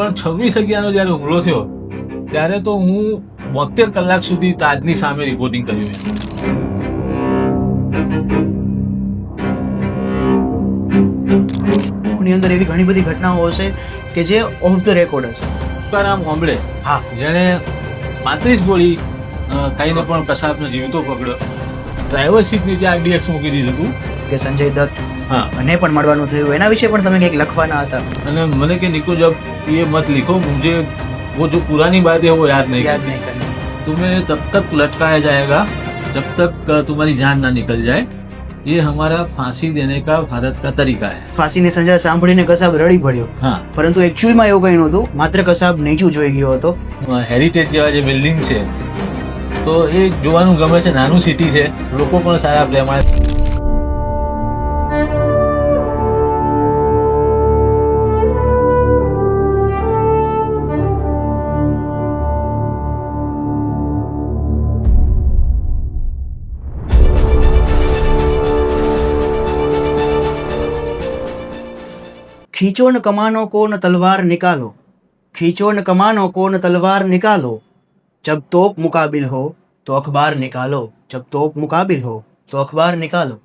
પણ છવ્વીસ અગિયારનો જ્યારે હુમલો થયો ત્યારે તો હું બોતેર કલાક સુધી તાજની સામે રિપોર્ટિંગ કર્યું એની અંદર એવી ઘણી બધી ઘટનાઓ હશે કે જે ઓફ ધ રેકોર્ડ હશે. તુકારામ ઓમડે હા. જેણે પાંત્રીસ ગોળી ખાઈને પણ કસાબને જીવતો પકડ્યો ડ્રાઈવર સીટ નીચે આરડીએક્સ મૂકી દીધું હતું. કે સંજય દત્ત. હા અને પણ મળવાનું થયું એના વિશે પણ તમે કંઈક લખવાના હતા અને મને કે નિકો जब ये मत लिखो मुझे वो जो पुरानी बात है वो याद नहीं યાદ નહીં કરી तुम्हें तब तक लटकाया जाएगा जब तक अ, तुम्हारी जान ना निकल जाए ये हमारा फांसी देने का भारत का तरीका है ફાંસીની સજા સાંભળીને કસાબ રડી પડ્યો હા પરંતુ એકચ્યુઅલમાં એવું કંઈ નહોતું માત્ર કસાબ નીચું જોઈ ગયો હતો હેરિટેજ જેવા જે બિલ્ડિંગ છે તો એ જોવાનું ગમે છે નાનું સિટી છે લોકો પણ સારા પ્રેમાળ ખીચો ન કમાનો કોન તલવાર નિકાલો? ખીચો ન કમાનો કોન તલવાર નિકાલો? જબ તોપ મુકાબિલ હો, તો અખબાર નિકાલો. જબ તોપ મુકાબિલ હો, તો અખબાર નિકાલો.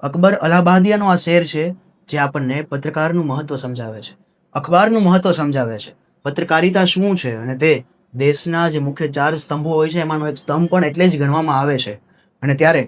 અકબર અલાહાબાદિયાનો આ શેર છે, જે આપણને પત્રકારનું મહત્વ સમજાવે છે. અખબારનું મહત્વ સમજાવે છે. પત્રકારિતા શું છે? અને તે દેશના જે મુખ્ય ચાર સ્તંભો હોય છે, એમાંનો એક સ્તંભ પણ એટલે જ ગણવામાં આવે છે. અને ત્યારે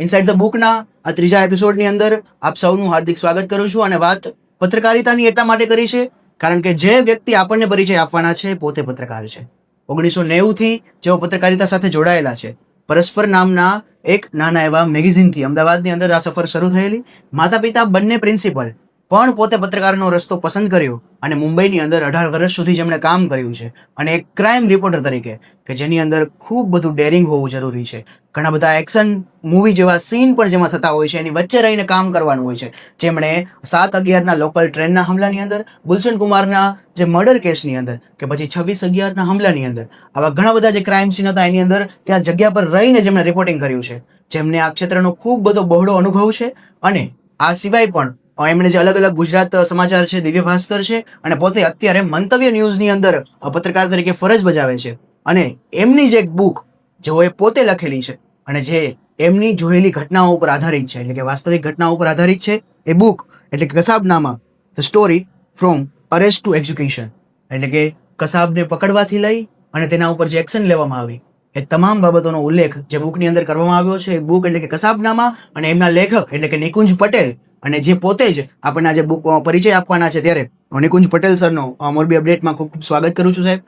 ઇનસાઇડ ધ બુકના આ ત્રીજા એપિસોડની અંદર આપ સૌનું હાર્દિક સ્વાગત કરું છું. અને વાત પત્રકારિતાની એટલા માટે કરી છે, કારણ કે જે વ્યક્તિ આપણને પરિચય આપવાના છે, પોતે પત્રકાર છે. ઓગણીસો નેવુંથી જેઓ પત્રકારિતા સાથે જોડાયેલા છે, પરસ્પર નામના એક નાના એવા મેગેઝિનથી અમદાવાદની અંદર આ સફર શરૂ થયેલી. માતા પિતા બંને પ્રિન્સિપલ પણ પોતે પત્રકારનો રસ્તો પસંદ કર્યો અને મુંબઈની અંદર અઢાર વર્ષ સુધી જેમણે કામ કર્યું છે. અને એક ક્રાઇમ રિપોર્ટર તરીકે, કે જેની અંદર ખૂબ બધું ડેરિંગ હોવું જરૂરી છે. ઘણા બધા એક્શન મૂવી જેવા સીન પણ જેમાં થતા હોય છે, એની વચ્ચે રહીને કામ કરવાનું હોય છે. જેમણે સાત અગિયારના લોકલ ટ્રેનના હમલાની અંદર, ગુલશન કુમારના જે મર્ડર કેસની અંદર, કે પછી છવ્વીસ અગિયારના હમલાની અંદર, આવા ઘણા બધા જે ક્રાઇમ સીન હતા એની અંદર, ત્યાં જગ્યા પર રહીને જેમણે રિપોર્ટિંગ કર્યું છે. જેમને આ ક્ષેત્રનો ખૂબ બધો બહોળો અનુભવ છે. અને આ સિવાય પણ એમણે જે અલગ અલગ ગુજરાત સમાચાર છે, દિવ્ય ભાસ્કર છે, અને પોતે અત્યારે મંતવ્ય ન્યૂઝની અંદર પત્રકાર તરીકે ફરજ બજાવે છે. અને એમની જે એક બુક જેઓએ પોતે લખેલી છે, અને જે એમની જોયેલી ઘટનાઓ ઉપર આધારિત છે, એટલે કે વાસ્તવિક ઘટનાઓ ઉપર આધારિત છે, એ બુક, એટલે કે Kasabnama, the story from arrest to education એટલે કે કસાબને પકડવાથી લઈ, અને તેના ઉપર જે એક્શન લેવામાં આવી, એ તમામ બાબતોનો ઉલ્લેખ જે બુકની અંદર કરવામાં આવ્યો છે, એ બુક, એટલે કે કસાબનામા, અને એમના લેખક, એટલે કે નિકુંજ પટેલ અને જે પોતે જ આપણને આજે બુક પરિચય આપવાના છે ત્યારે નિકુંજ પટેલ સરનો મોરબી અપડેટમાં ખૂબ ખૂબ સ્વાગત કરું છું સાહેબ.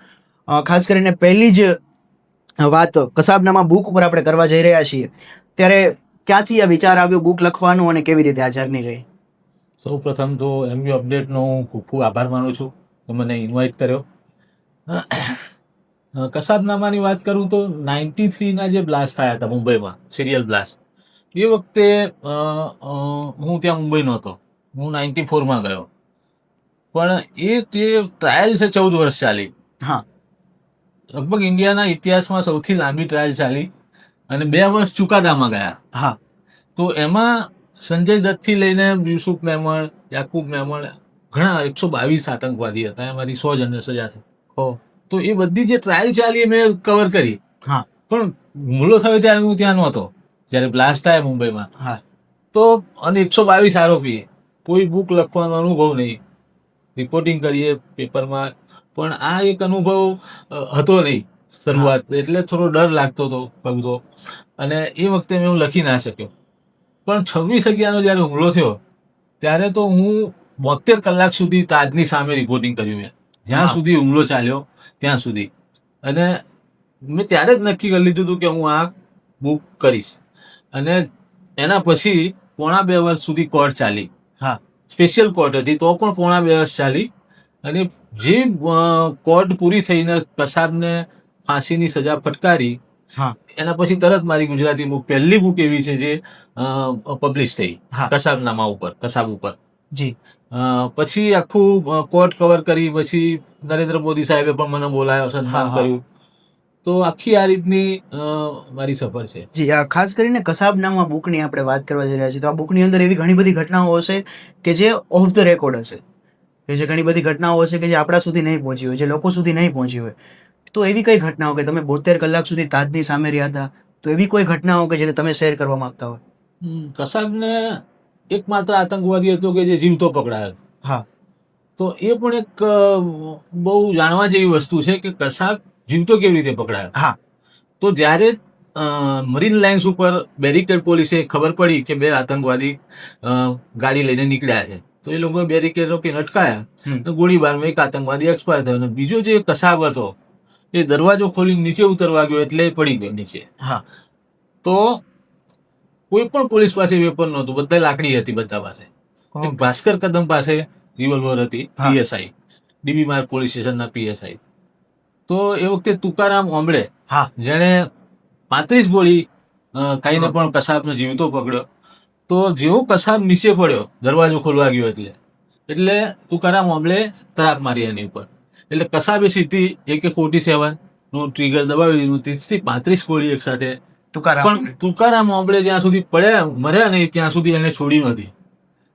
ખાસ કરીને પહેલી જ વાત કસાબનામાં બુક ઉપર આપણે કરવા જઈ રહ્યા છીએ. ત્યારે ક્યાંથી આ વિચાર આવ્યો બુક લખવાનું અને કેવી રીતે આ જર્ની રહી? સૌ પ્રથમ તો એમબી અપડેટનો હું ખૂબ ખૂબ આભાર માનું છું કે મને ઇન્વાઇટ કર્યો. કસાબનામાની વાત કરું તો નાઇન્ટી થ્રીના જે બ્લાસ્ટ થયા હતા મુંબઈમાં સિરિયલ બ્લાસ્ટ એ વખતે હું ત્યાં મુંબઈ નહોતો. હું નાઇન્ટી ફોરમાં ગયો. પણ એ તે ટ્રાયલ છે ચૌદ વર્ષ ચાલી. હા. લગભગ ઇન્ડિયાના ઇતિહાસમાં સૌથી લાંબી ટ્રાયલ ચાલી અને બે વર્ષ ચુકાદામાં ગયા. હા. તો એમાં સંજય દત્તથી લઈને યુસુફ મેમણ યાકુબ મેમણ ઘણા એકસો બાવીસ આતંકવાદી હતા. એમાંથી સો જણને સજા થઈ. હો. તો એ બધી જે ટ્રાયલ ચાલી એ મેં કવર કરી. હા. પણ હુમલો થયો ત્યારે હું ત્યાં નહોતો. જ્યારે બ્લાસ્ટ થાય મુંબઈમાં. હા. તો અને એકસો બાવીસ આરોપીએ કોઈ બુક લખવાનો અનુભવ નહીં. રિપોર્ટિંગ કરીએ પેપરમાં પણ આ એક અનુભવ હતો નહીં શરૂઆત. એટલે થોડો ડર લાગતો હતો પગતો અને એ વખતે મેં હું લખી ના શક્યો. પણ છવ્વીસ અગિયારનો જ્યારે હુમલો થયો ત્યારે તો હું બોતેર કલાક સુધી તાજની સામે રિપોર્ટિંગ કર્યું મેં. જ્યાં સુધી હુમલો ચાલ્યો ત્યાં સુધી. અને મેં ત્યારે જ નક્કી કરી લીધું હતું કે હું આ બુક કરીશ. અને એના પછી પોણા બે વર્ષ સુધી કોર્ટ ચાલી. હા. સ્પેશિયલ કોર્ટ હતી તો પણ પોણા બે વર્ષ ચાલી. અને જે કોર્ટ પૂરી થઈને કસાબને ફાંસીની સજા ફટકારી હા. એના પછી તરત મારી ગુજરાતી બુક પહેલી બુક એવી છે જે પબ્લિશ થઈ. કસાબનામા ઉપર કસાબ ઉપર. જી. પછી આખું કોર્ટ કવર કરી પછી નરેન્દ્ર મોદી સાહેબે પણ મને બોલાયો સન્માન કર્યું. તો આખી આ રીતની મારી સફર છે. જી આ ખાસ કરીને કસાબનામા બુકની આપણે વાત કરવા જઈ રહ્યા છીએ તો આ બુકની અંદર એવી ઘણી બધી ઘટનાઓ હશે કે જે ઓફ ધ રેકોર્ડ હશે. કે જે ઘણી બધી ઘટનાઓ હશે કે જે આપણા સુધી નહીં પહોંચી હોય જે લોકો સુધી નહીં પહોંચી હોય. તો એવી કઈ ઘટનાઓ કે તમે બોતેર કલાક સુધી તાજની સામે રહ્યા હતા? તો એવી કોઈ ઘટનાઓ કે જેને તમે શેર કરવા માંગતા હોય? કસાબને એકમાત્ર આતંકવાદી હતો કે જે જીવતો પકડાયો. હા. તો એ પણ એક બહુ જાણવા જેવી વસ્તુ છે કે કસાબ જીવતો કેવી રીતે પકડાયો? હા. તો જ્યારે મરીન લાઇન્સ ઉપર બેરિકેડ પોલીસે ખબર પડી કે બે આતંકવાદી ગાડી લઈને નીકળ્યા છે. તો એ લોકો બેરિકેડ કે અટકાયા. તો ગોળીબારમાં એક આતંકવાદી એક્સપાયર થયો અને બીજો જે કસાબ હતો એ દરવાજો ખોલીને નીચે ઉતરવા ગયો એટલે પડી ગયો નીચે. હા. તો કોઈ પણ પોલીસ પાસે વેપન નહોતું. બધા લાકડી હતી બધા પાસે. ભાસ્કર કદમ પાસે રિવોલ્વર હતી પીએસઆઈ ડીબી માર્ગ પોલીસ સ્ટેશનના પીએસઆઈ તો એ વખતે તુકારામ ઓમળે. હા. જેણે પાંત્રીસ ગોળી અ, ખાઈને પણ કસાબનો જીવતો પકડ્યો. તો જેવો કસાબ નીચે પડ્યો દરવાજો ખોલવા ગયો એટલે. એટલે તુકારામ ઓમળે તરાક મારી એની ઉપર. એટલે કસાબે સીધી એકે ફોર્ટી સેવનનું ટ્રિગર દબાવી દીધું. ત્રીસથી પાંત્રીસ ગોળી એક સાથે. તુકારામ પણ તુકારામ ઓમળે જ્યાં સુધી પડ્યા મર્યા નહીં ત્યાં સુધી એને છોડી નથી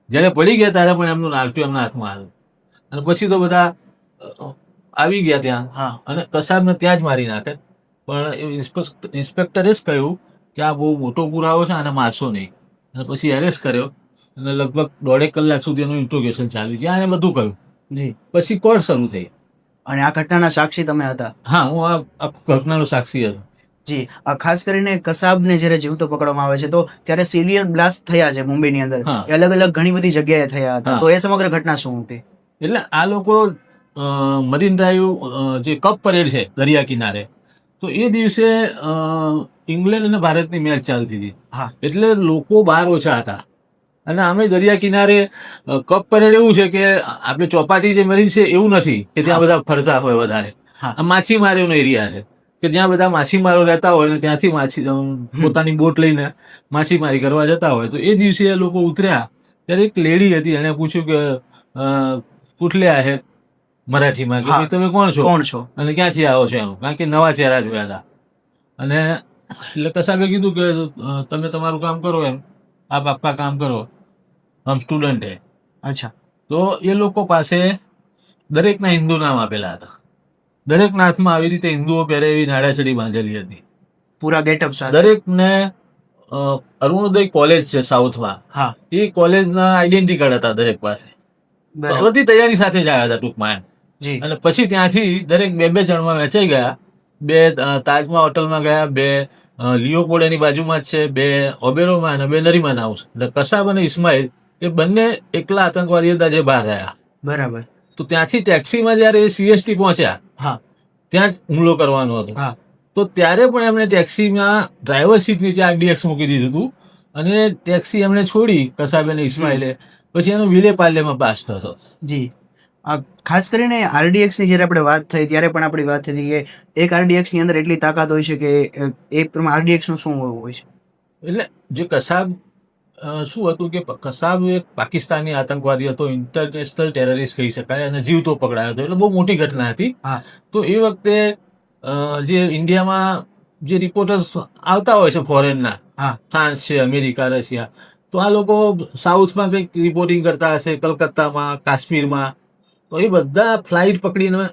જ્યારે પડી ગયા ત્યારે પણ એમનું નાળચું એમના હાથમાં આવ્યું. અને પછી તો બધા આવી ગયા ત્યાં. હા. અને કસાબને ત્યાં જ મારી નાખે. પણ ઇન્સ્પેક્ટરે જ કહ્યું કે આ બહુ મોટો પુરાવો છે આને મારશો નહીં. અને પછી એરેસ્ટ કર્યો. અને લગભગ દોઢેક કલાક સુધી એનું ઇન્ટ્રોગેશન ચાલ્યું ત્યાં એને બધું કહ્યું. જી. પછી કોર્ટ શરૂ થઈ? અને આ ઘટનાના સાક્ષી તમે હતા? હા હું આ ઘટનાનો સાક્ષી હતો. જી. આ ખાસ કરીને કસાબને જ્યારે જીવતો પકડવામાં આવે છે તો ત્યારે સિલિયર બ્લાસ્ટ થયા છે મુંબઈની અંદર. અલગ અલગ ઘણી બધી જગ્યાએ થયા હતા. તો એ સમગ્ર ઘટના શું હતી? એટલે આ લોકો અ, મરીન ડ્રાઈવ અ, જે કપ પરેડ છે દરિયા કિનારે તો એ દિવસે ઇંગ્લેન્ડ અને ભારતની મેચ ચાલતી હતી. એટલે લોકો બહાર ઓછા હતા. અને આમે દરિયા કિનારે કપ પરેડ એવું છે કે આપણે ચોપાટી જે મરીન છે એવું નથી કે ત્યાં બધા ફરતા હોય વધારે. માછીમારીનો એરિયા છે કે જ્યાં બધા માછીમારો રહેતા હોય ને ત્યાંથી માછી પોતાની બોટ લઈને માછીમારી કરવા જતા હોય. તો એ દિવસે એ લોકો ઉતર્યા. ત્યારે એક લેડી હતી એણે પૂછ્યું કે કુટલે આહે મરાઠીમાં કે તમે કોણ છો? કોણ છો? અને ક્યાંથી આવો છો એમ? કારણ કે નવા ચહેરા જોયા હતા. અને એટલે કસાબે કીધું કે તમે તમારું કામ કરો એમ. આપ આપકા કામ કરો. આમ સ્ટુડન્ટ હે. અચ્છા. તો એ લોકો પાસે દરેકના હિન્દુ નામ આપેલા હતા. દરેક નાથમાં આવી રીતે હિન્દુઓ પહેરે એવી નાડાચડી બાંધેલી હતી. પૂરા ગેટઅપ સાથે? દરેકને અરુણોદય કોલેજ છે સાઉથમાં. હા. એ કોલેજના આઈડેન્ટિટી કાર્ડ હતા દરેક પાસે. બધી તૈયારી સાથે જ આવ્યા હતા ટૂંકમાં એમ. અને પછી ત્યાંથી દરેક બે બે જણમાં વેચાઈ ગયા. બે તાજમાં હોટલમાં ગયા બે લિયોપોડ એની બાજુમાં જ છે બે ઓબેરોમાં અને બે નરીમાન હાઉસ. એટલે કસાબ અને ઇસ્માઇલ એ બંને એકલા આતંકવાદી હતા જે બહાર રહ્યા. બરાબર. તો ત્યાંથી ટેક્સીમાં જ્યારે સીએસટી પહોંચ્યા હા. ત્યાં જ હુમલો કરવાનો હતો. તો ત્યારે પણ એમણે ટેક્સીમાં ડ્રાઈવર સીટ નીચે આરડીએક્સ મૂકી દીધું હતું અને ટેક્સી એમણે છોડી કસાબ અને ઇસ્માઇલે પછી એનો વિલે પાર્લેમાં પાસ થતો. જી. ખાસ કરીને આરડીએક્સની જ્યારે આપણે વાત થઈ ત્યારે પણ આપણી વાત થઈ કે એક આરડીએક્સની અંદર એટલી તાકાત હોય છે કે એ પ્રમાણે આરડીએક્સનું શું હોય છે? એટલે જે કસાબ શું હતું કે કસાબ એક પાકિસ્તાની આતંકવાદી હતો ઇન્ટરનેશનલ ટેરરિસ્ટ કહી શકાય અને જીવતો પકડાયો હતો એટલે બહુ મોટી ઘટના હતી. તો એ વખતે જે ઇન્ડિયામાં જે રિપોર્ટર્સ આવતા હોય છે ફોરેનના હા. ફ્રાન્સ છે અમેરિકા રશિયા તો આ લોકો સાઉથમાં કંઈક રિપોર્ટિંગ કરતા હશે કલકત્તામાં કાશ્મીરમાં તો એ બધા ફ્લાઇટ પકડીને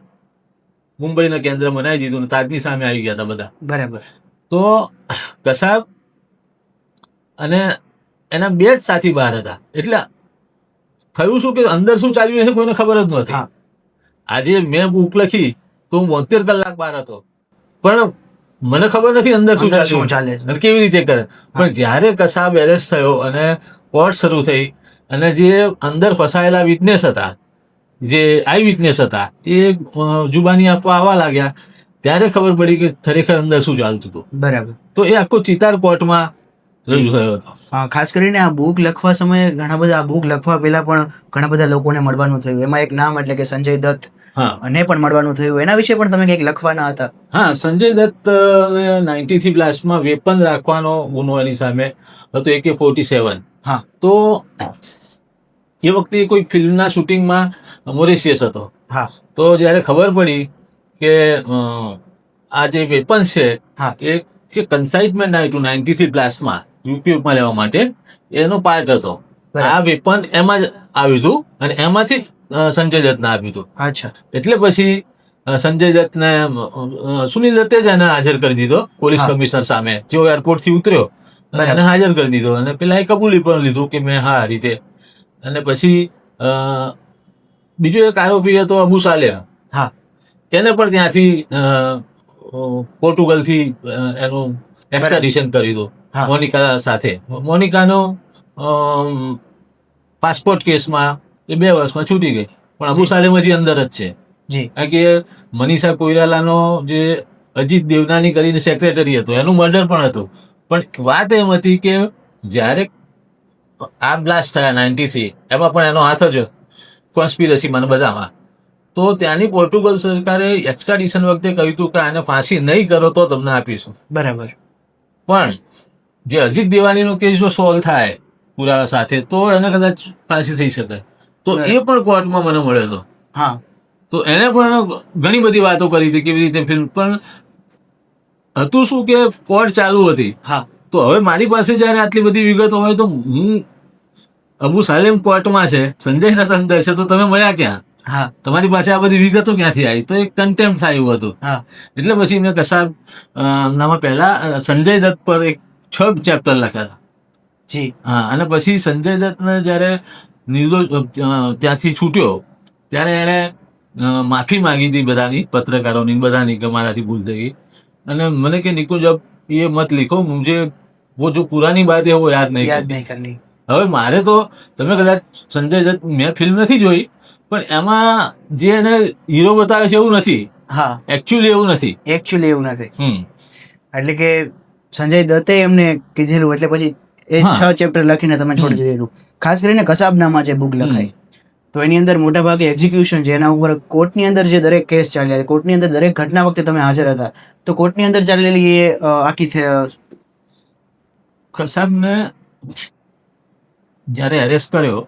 મુંબઈના કેન્દ્ર બનાવી દીધું ને તાજની સામે આવી ગયા હતા બધા. બરાબર. તો કસાબ અને એના બે જ સાથી બહાર હતા. એટલે થયું શું કે અંદર શું ચાલ્યું છે કોઈને ખબર જ નહોતી. આજે મેં બુક લખી તો હું બોતેર કલાક બહાર હતો. પણ મને ખબર નથી અંદર શું અંદર શું ચાલ્યું ચાલે કેવી રીતે કરે. પણ જ્યારે કસાબ એરેસ્ટ થયો અને કોર્ટ શરૂ થઈ અને જે અંદર ફસાયેલા વિટનેસ હતા જે આઈ વિટનેસ હતા એ જુબાની આપવા આવવા લાગ્યા. ત્યારે ખબર પડી કે ખરેખર અંદર શું ચાલતું હતું. બરાબર. તો એ આખો ચિતાર કોર્ટમાં રજૂ થયો હતો. ખાસ કરીને આ બુક લખવા સમયે ઘણા બધા આ બુક લખવા પહેલા પણ ઘણા બધા લોકોને મળવાનું થયું. એમાં એક નામ એટલે કે સંજય દત્ત હા. અને પણ મળવાનું થયું. એના વિશે પણ તમે કંઈક લખવાના હતા? હા સંજય દત્ત નાઇન્ટી થ્રી બ્લાસ્ટમાં વેપન રાખવાનો ગુનો એની સામે હતો એકે ફોર્ટી સેવન હા. તો એ વખતે કોઈ ફિલ્મના શૂટિંગમાં મોરેશિયસ હતો. હા. તો જ્યારે ખબર પડી કે આ જે વેપન છે એ જે કન્સાઇટમેન્ટ આવ્યું નાઇન્ટી થ્રી બ્લાસ્ટમાં ઉપયોગમાં લેવા માટે એનો પાર્ટ હતો. આ વેપન એમાં જ આવ્યું હતું અને એમાંથી જ સંજય દત્તને આપ્યું હતું અચ્છા. એટલે પછી સંજય દત્તને સુનિલ દત્તે જ એને હાજર કરી દીધો પોલીસ. કમિશનર સામે. જેઓ એરપોર્ટથી ઉતર્યો એને હાજર કરી દીધો. અને પેલા એ કબૂલી પણ લીધું કે મેં હા રીતે અને પછી બીજો એક આરોપી હતો અબુ સાલેહ હા. તેને પણ ત્યાંથી પોર્ટુગલથી એનું એક્સ્ટ્રાડિશન કરી દો હા. મોનિકા સાથે. મોનિકાનો પાસપોર્ટ કેસમાં એ બે વર્ષમાં છૂટી ગઈ. પણ અબુ. સાલેમ હજી અંદર જ છે. કારણ કે મનીષા કોઈરાલાનો જે અજીત દેવનાની કરીને સેક્રેટરી હતો એનું મર્ડર પણ હતું. પણ વાત એમ હતી કે જ્યારે આ બ્લાસ્ટ થયા નાઇન્ટીથી એમાં પણ એનો હાથ જ કોન્સ્પિરસીમાં બધામાં. તો ત્યાંની પોર્ટુગલ સરકારે એક્સ્ટ્રાડિશન વખતે કહ્યું હતું કે આને ફાંસી નહીં કરો તો તમને આપીશું. બરાબર. પણ જે અજીત દેવાનીનો કેસ જો સોલ્વ થાય પુરાવા સાથે તો એને કદાચ ફાંસી થઈ શકે. તો એ પણ કોર્ટમાં મને મળેલો. હા. તો એને પણ ઘણી બધી વાતો કરી હતી કેવી રીતે ફિલ્મ. પણ હતું શું કે કોર્ટ ચાલુ હતી. હા. તો હવે મારી પાસે જ્યારે આટલી બધી વિગતો હોય તો હું અબુ સાલેમ કોર્ટમાં છે સંજય ના અંદર તો તમે મળ્યા ક્યાં? હા. તમારી પાસે આ બધી વિગતો ક્યાંથી આવી? તો એક કન્ટેમ્પ થાય એવું હતું. એટલે પછી મેં કસાબ નામાં પહેલા સંજય દત્ત પર એક છ ચેપ્ટર લખેલા જી. હા અને પછી સંજય દત્તને જ્યારે નિર્દોષ ત્યાંથી છૂટ્યો ત્યારે એણે માફી માંગી હતી બધાની પત્રકારોની બધાની કે મારાથી ભૂલ થઈ અને મને કે નિકુંજ એ મત લીખો મુજે વો જો પુરાની બાત હે વો યાદ નહીં યાદ નહીં કરની હવે મારે તો તમે કદાચ સંજય દત્ત મેં ફિલ્મ નથી જોઈ પણ એમાં જે એને હીરો બતાવે છે એવું નથી. હા. એકચ્યુઅલી એવું નથી. એકચ્યુઅલી એવું નથી. હમ. એટલે કે સંજય દત્તે એમને કીધેલું એટલે પછી એ છ ચેપ્ટર લખીને તમે છોડી. દીધેલું. ખાસ કરીને કસાબનામાં જે બુક લખાય તો એની અંદર મોટા ભાગે એક્ઝિક્યુશન છે એના ઉપર કોર્ટની અંદર જે દરેક કેસ ચાલ્યા કોર્ટની અંદર દરેક ઘટના વખતે તમે હાજર હતા તો કોર્ટની અંદર ચાલેલી એ આખી કસાબને જ્યારે એરેસ્ટ કર્યો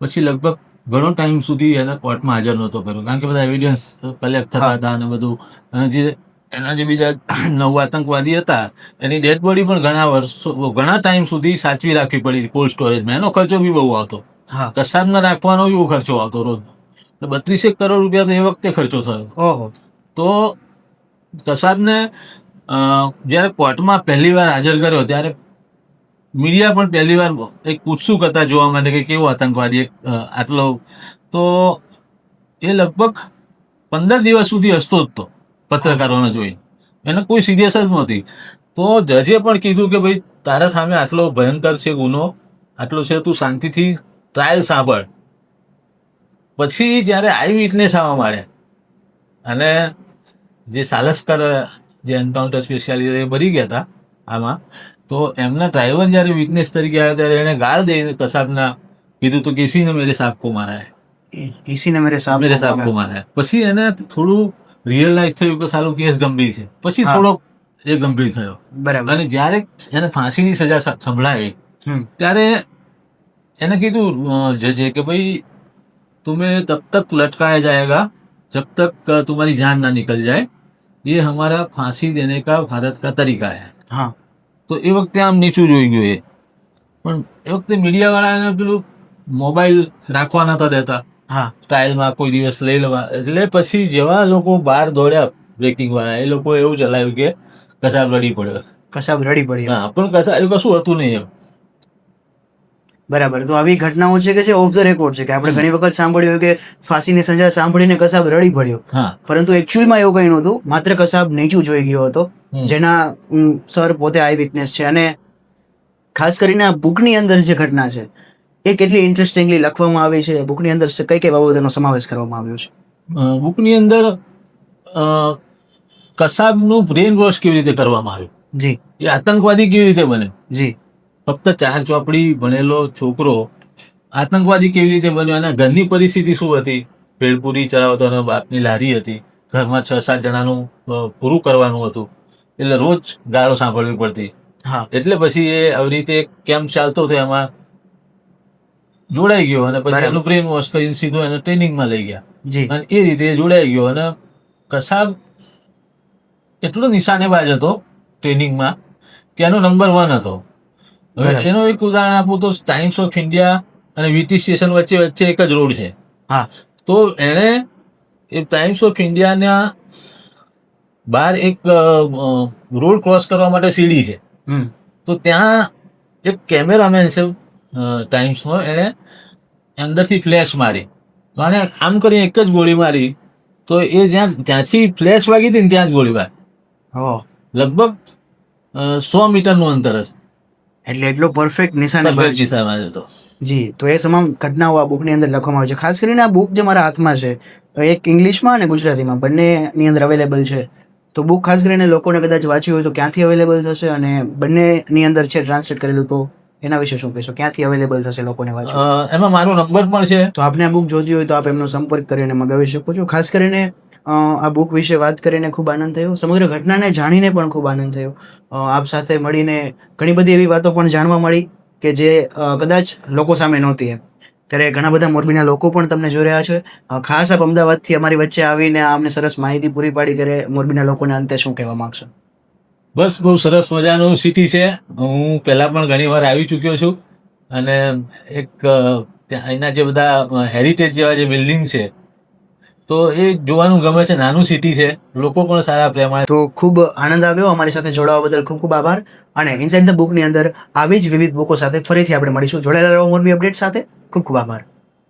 પછી લગભગ ઘણો ટાઈમ સુધી એને કોર્ટમાં હાજર નહોતો કર્યો. કારણ કે બધા એવિડન્સ કલેક્ટ થતા હતા અને બધું. અને જે એના જે બીજા નવ આતંકવાદી હતા એની ડેડ બોડી પણ ઘણા વર્ષો ઘણા ટાઈમ સુધી સાચવી રાખવી પડી કોલ્ડ સ્ટોરેજમાં એનો ખર્ચો બી બહુ આવતો. હા. કસાબને રાખવાનો બી બહુ ખર્ચો આવતો રોજ. બત્રીસેક કરોડ રૂપિયા તો એ વખતે ખર્ચો થયો. તો કસાબને જ્યારે કોર્ટમાં પહેલી વાર હાજર કર્યો ત્યારે મીડિયા પણ પહેલી વાર એક ઉત્સુક હતા જોવા માટે કે કેવો આતંકવાદી આટલો. તો એ લગભગ પંદર દિવસ સુધી હસતો જ હતો પત્રકારોને જોઈ એને કોઈ સિરિયસ જ નહોતી. તો જજે પણ કીધું કે ભાઈ, તારા સામે આટલો ભયંકર છે ગુનો, આટલો છે તું શાંતિથી ટ્રાયલ સાંભળ. પછી જ્યારે આઈ વિટનેસ આવવા માંડ્યા અને જે સાલસ્કર, જે એન્કાઉન્ટર એ મરી ગયા હતા આમાં તો એમના ડ્રાઈવર જ્યારે વિટનેસ તરીકે આવ્યા ત્યારે એને ગાળ દઈને કસાબના કીધું તો કિસી ને મેરે સાહેબ કો મારા હે ઈ- इसी ने मेरे साथ મેરે સાહેબ કો મારા હે પછી એને થોડું રિયલાઇઝ થયું કે સારું કેસ ગંભીર છે પછી હા. થોડો એ ગંભીર થયો બરાબર અને જ્યારે એને ફાંસીની સજા સ- સંભળાવી હમ ત્યારે એને કીધું અ, જજે કે ભાઈ तुम्हें तब तक लटकाया जाएगा जब तक अ, तुम्हारी जान ना निकल जाए ये हमारा फांसी देने का भारत का तरीका है હા તો એ વખતે આમ નીચું જોઈ ગયું એ. પણ એ વખતે મીડિયા વાળાને પેલું મોબાઈલ રાખવા નતા દેતા. હા. સ્ટાઇલમાં કોઈ દિવસ લઈ લેવા. એટલે પછી જેવા લોકો બહાર દોડ્યા બ્રેકિંગ વાળા એ લોકો એવું ચલાવ્યું કે કસાબ રડી પડ્યો. કસાબ રડી પડ્યો. હા પણ કસાબ એ કશું હતું નહીં એમ. બરાબર. તો આવી ઘટનાઓ છે કે જે ઓફ ધ રેકોર્ડ છે કે આપણે ઘણી વખત સાંભળ્યું કે ફાંસીની સજા સાંભળીને કસાબ રડી પડ્યો. પરંતુ એકચ્યુઅલમાં એવું કંઈ નહોતું. માત્ર કસાબ નીચું જોઈ ગયો હતો. જેના સર પોતે આઈ વિટનેસ છે. અને ખાસ કરીને આ બુકની અંદર જે ઘટના છે એ કેટલી ઇન્ટરેસ્ટિંગલી લખવામાં આવી છે. બુકની અંદર કઈ કઈ બાબતોનો સમાવેશ કરવામાં આવ્યો છે? બુકની અંદર કસાબનું બ્રેન વોશ કેવી રીતે કરવામાં આવ્યું? જી. એ આતંકવાદી કેવી રીતે બને? જી. ફક્ત ચાર ચોપડી ભણેલો છોકરો આતંકવાદી કેવી રીતે બન્યો અને ઘરની પરિસ્થિતિ શું હતી? ભેળપુરી ચલાવતો અને બાપની લારી હતી. ઘરમાં છ સાત જણાનું પૂરું કરવાનું હતું. એટલે રોજ ગાળો સાંભળવી પડતી. હા. એટલે પછી એ આવી રીતે કેમ્પ ચાલતો હતો એમાં. જોડાઈ ગયો અને પછી. એનું બ્રેન વોશ કરીને સીધો એને ટ્રેનિંગમાં લઈ ગયા. અને એ રીતે જોડાઈ ગયો અને કસાબ એટલો નિશાનેબાજ હતો ટ્રેનિંગમાં કે એનો નંબર વન હતો. હવે. એનું એક ઉદાહરણ આપું તો ટાઈમ્સ ઓફ ઇન્ડિયા અને વીટી સ્ટેશન વચ્ચે વચ્ચે એક જ રોડ છે. હા. તો એણે એ ટાઈમ્સ ઓફ ઇન્ડિયાના બહાર એક રોડ ક્રોસ કરવા માટે સીડી છે. તો ત્યાં એક કેમેરામેન છે ટાઈમ્સનો એણે અંદરથી ફ્લેશ મારી. અને આમ કરી એક જ ગોળી મારી. તો એ જ્યાં જ્યાંથી ફ્લેશ વાગી હતી ને ત્યાં જ ગોળી હો લગભગ સો મીટરનું અંતર હશે. એટલે એટલો પરફેક્ટ નિશાને perfect દિશામાં હતો જી તો એ તમામ ઘટનાઓ આ બુકની અંદર લખવામાં આવે છે. ખાસ કરીને આ બુક જે મારા હાથમાં છે એક ઇંગ્લિશમાં અને ગુજરાતીમાં. બંનેની અંદર અવેલેબલ છે. તો બુક ખાસ કરીને લોકોને કદાચ વાંચી હોય તો ક્યાંથી અવેલેબલ થશે અને બંનેની અંદર છે ટ્રાન્સલેટ કરેલું તો એના વિશે શું કહેશો? ક્યાંથી અવેલેબલ થશે લોકોને વાંચવા? એમાં મારો નંબર પણ છે. તો આપને આ બુક જોતી હોય તો આપ એમનો સંપર્ક કરીને મગાવી શકો છો. ખાસ કરીને આ બુક વિશે વાત કરીને ખૂબ આનંદ થયો. સમગ્ર ઘટનાને જાણીને પણ ખૂબ આનંદ થયો. આપ સાથે મળીને ઘણી બધી એવી વાતો પણ જાણવા મળી કે જે કદાચ લોકો સામે નહોતી એમ. ત્યારે ઘણા બધા મોરબીના લોકો પણ તમને જોઈ રહ્યા છે. ખાસ આપ અમદાવાદથી અમારી વચ્ચે આવીને અમને સરસ માહિતી પૂરી પાડી. ત્યારે મોરબીના લોકોને અંતે શું કહેવા માંગશો? બસ, બહુ સરસ મજાનું સિટી છે. હું પહેલાં પણ ઘણી વાર આવી ચૂક્યો છું. અને એક ત્યાં અહીંના જે બધા હેરિટેજ જેવા જે બિલ્ડિંગ છે તો એ જોવાનું ગમે છે. નાનું સિટી છે. લોકો પણ સારા પ્રેમાય તો ખૂબ આનંદ આવ્યો. અમારી સાથે જોડાવા બદલ ખૂબ ખૂબ આભાર. અને ઇનસાઇડ ધ બુકની અંદર આવી જ વિવિધ બુકો સાથે ફરીથી આપણે મળીશું. જોડાયેલા રહો. મોરબી અપડેટ સાથે. ખૂબ ખૂબ આભાર.